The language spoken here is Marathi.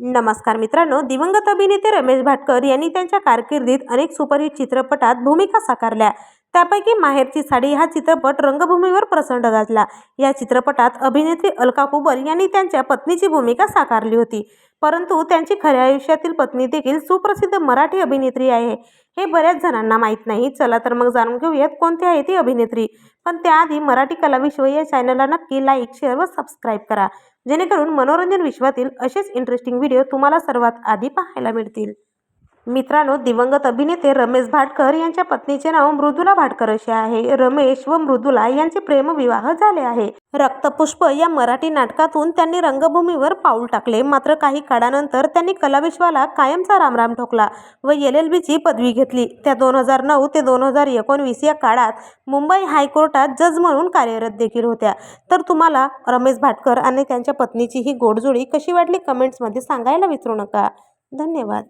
नमस्कार मित्रांनो दिवंगत अभिनेते रमेश भाटकर यांनी त्यांच्या कारकिर्दीत अनेक सुपरहिट चित्रपटात भूमिका साकारल्या. त्यापैकी माहेरची साडी हा चित्रपट रंगभूमीवर प्रसंड गाजला. या चित्रपटात अभिनेत्री अलका कुबल यांनी त्यांच्या पत्नीची भूमिका साकारली होती. परंतु त्यांची खऱ्या आयुष्यातील पत्नी देखील सुप्रसिद्ध मराठी अभिनेत्री आहे. हे बऱ्याच जणांना माहीत नाही. चला तर मग जाणून घेऊयात कोणती आहे ती अभिनेत्री. पण त्याआधी मराठी कला विश्व या चॅनलला नक्की लाईक शेअर व सबस्क्राईब करा. जेणेकरून मनोरंजन विश्वातील असेच इंटरेस्टिंग व्हिडिओ तुम्हाला सर्वात आधी पाहायला मिळतील. मित्रांनो दिवंगत अभिनेते रमेश भाटकर यांच्या पत्नीचे नाव मृदुला भाटकर असे आहे. रमेश व मृदुला यांचे प्रेमविवाह झाले आहे. रक्तपुष्प या मराठी नाटकातून त्यांनी रंगभूमीवर पाऊल टाकले. मात्र काही काळानंतर त्यांनी कलाविश्वाला कायमचा रामराम ठोकला व एल एल बीची पदवी घेतली. त्या दोन हजार नऊ ते दोन हजार एकोणवीस या काळात मुंबई हायकोर्टात जज म्हणून कार्यरत देखील होत्या. तर तुम्हाला रमेश भाटकर आणि त्यांच्या पत्नीची ही गोडजोडी कशी वाटली? कमेंट्समध्ये सांगायला विसरू नका. धन्यवाद.